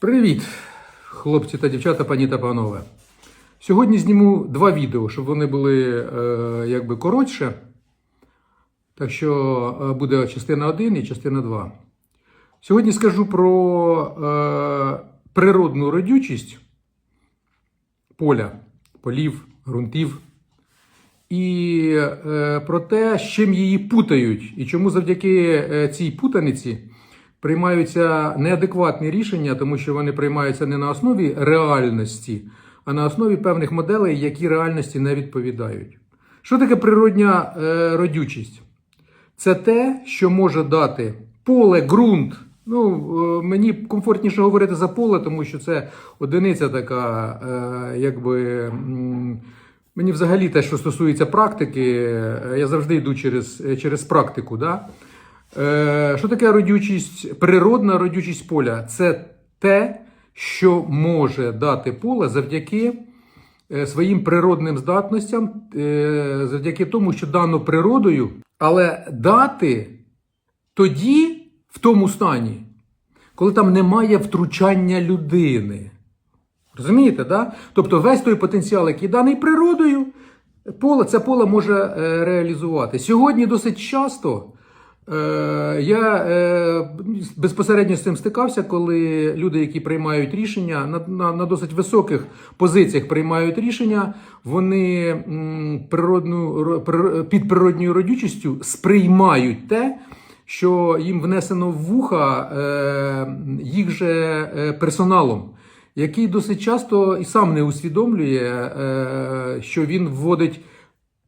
Привіт, хлопці та дівчата, пані та панове. Сьогодні зніму два відео, щоб вони були е, якби коротше. Так що е, буде частина 1 і частина 2. Сьогодні скажу про е, природну родючість поля, полів, ґрунтів. І е, про те, з чим її путають, і чому завдяки е, цій путаниці приймаються неадекватні рішення, тому що вони приймаються не на основі реальності, а на основі певних моделей, які реальності не відповідають. Що таке природня е, родючість? Це те, що може дати поле, ґрунт. Ну, е, мені комфортніше говорити за поле, тому що це одиниця така, е, якби. Мені взагалі те, що стосується практики, е, я завжди йду через, е, через практику. Да? Е, що таке родючість, природна родючість поля? Це те, що може дати поле завдяки е, своїм природним здатностям, е, завдяки тому, що дано природою, але дати тоді, в тому стані, коли там немає втручання людини. Розумієте, да? Тобто весь той потенціал, який даний природою, поле, це поле може реалізувати. Сьогодні досить часто я е, безпосередньо з цим стикався, коли люди, які приймають рішення, на, на, на досить високих позиціях приймають рішення, вони природну, під природньою родючістю сприймають те, що їм внесено в вуха е, їх же е, персоналом який досить часто і сам не усвідомлює, е, що він вводить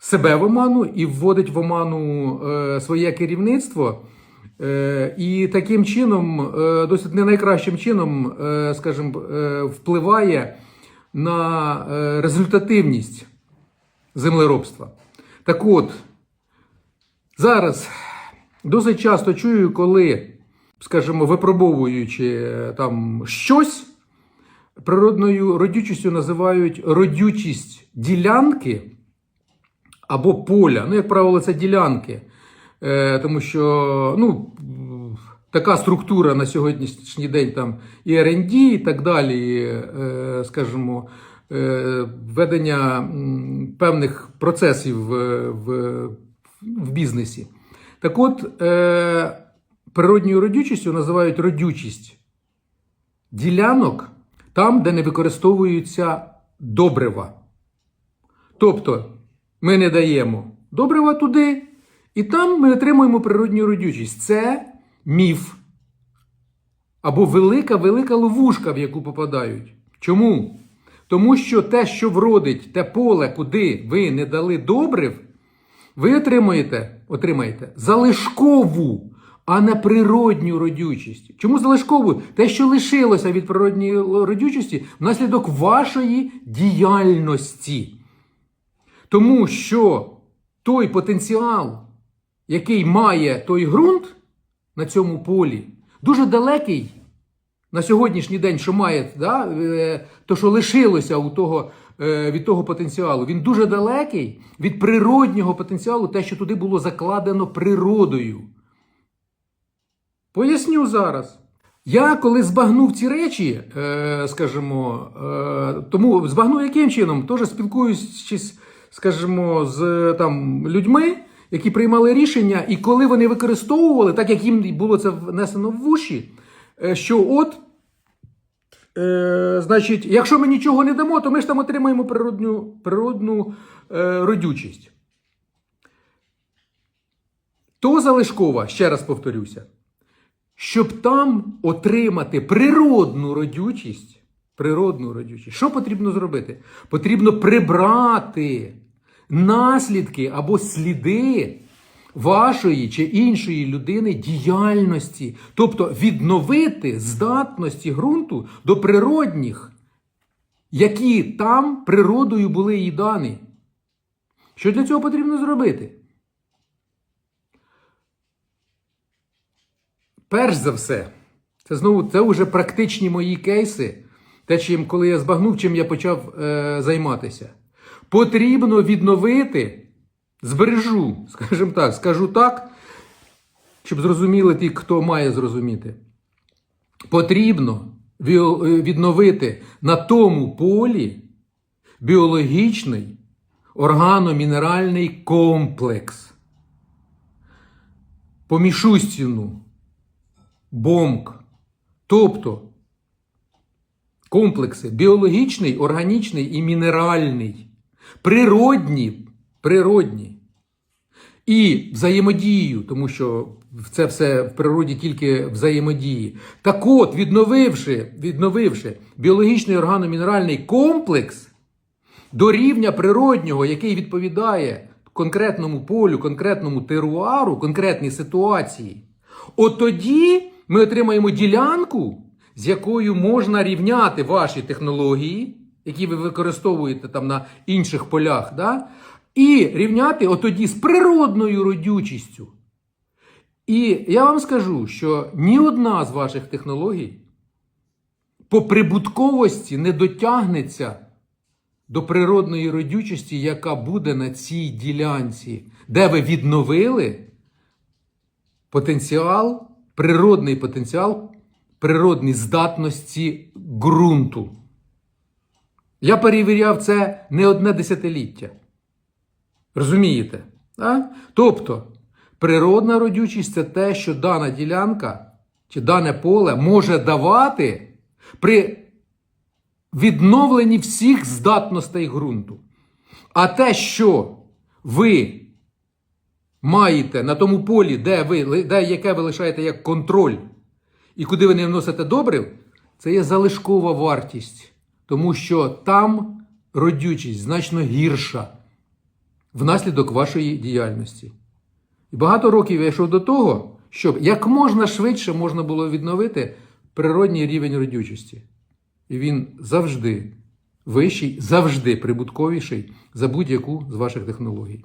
себе в оману і вводить в оману е, своє керівництво. Е, І таким чином, е, досить не найкращим чином, е, скажімо, впливає на результативність землеробства. Так от, зараз досить часто чую, коли, скажімо, випробовуючи там щось, природною родючістю називають родючість ділянки або поля. Ну, як правило, це ділянки. Е, тому що ну, така структура на сьогоднішній день там і R&D, і так далі, е, скажімо, е, ведення певних процесів в, в, в бізнесі. Так от, е, природньою родючістю називають родючість ділянок там, де не використовуються добрива. Тобто ми не даємо добрива туди, і там ми отримуємо природню родючість. Це міф. Або велика-велика ловушка, в яку попадають. Чому? Тому що те, що вродить, те поле, куди ви не дали добрив, ви отримаєте, отримаєте залишкову, а не природню родючість. Чому залишкову? Те, що лишилося від природньої родючості, внаслідок вашої діяльності. Тому що той потенціал, який має той ґрунт на цьому полі, дуже далекий на сьогоднішній день, що має, да, е, то, що лишилося у того, е, від того потенціалу, він дуже далекий від природнього потенціалу, те, що туди було закладено природою. Поясню зараз. Я коли збагнув ці речі, е, скажімо, тому збагнув яким чином? Теж спілкуючись, скажімо, з там, людьми, які приймали рішення, і коли вони використовували, так як їм було це внесено в уші, е, що от, е, значить, якщо ми нічого не дамо, то ми ж там отримаємо природну, природну е, родючість. То залишкова, ще раз повторюся, щоб там отримати природну родючість, природну родючість, що потрібно зробити? Потрібно прибрати наслідки або сліди вашої чи іншої людини діяльності, тобто відновити здатності ґрунту до природних, які там природою були їй дані. Що для цього потрібно зробити? Перш за все, це знову це вже практичні мої кейси, те, чим, коли я збагнув, чим я почав е, займатися. Потрібно відновити, збережу, скажімо так, скажу так, щоб зрозуміли ті, хто має зрозуміти. Потрібно е, відновити на тому полі біологічний органомінеральний комплекс. По Мішустіну, бомк. Тобто комплекси біологічний, органічний і мінеральний, природні, природні. І взаємодію, тому що це все в природі тільки взаємодії. Так от, відновивши, відновивши біологічний органомінеральний комплекс до рівня природнього, який відповідає конкретному полю, конкретному теруару, конкретній ситуації, от тоді ми отримаємо ділянку, з якою можна рівняти ваші технології, які ви використовуєте там на інших полях, да? і рівняти от тоді з природною родючістю. І я вам скажу, що ні одна з ваших технологій по прибутковості не дотягнеться до природної родючості, яка буде на цій ділянці, де ви відновили потенціал, природний потенціал, природні здатності ґрунту. Я перевіряв це не одне десятиліття. Розумієте? А? Тобто, природна родючість це те, що дана ділянка чи дане поле може давати при відновленні всіх здатностей ґрунту. А те, що ви маєте на тому полі, де ви, де, яке ви лишаєте як контроль, і куди ви не вносите добрив, це є залишкова вартість. Тому що там родючість значно гірша внаслідок вашої діяльності. І багато років я йшов до того, щоб як можна швидше можна було відновити природній рівень родючості. І він завжди вищий, завжди прибутковіший за будь-яку з ваших технологій.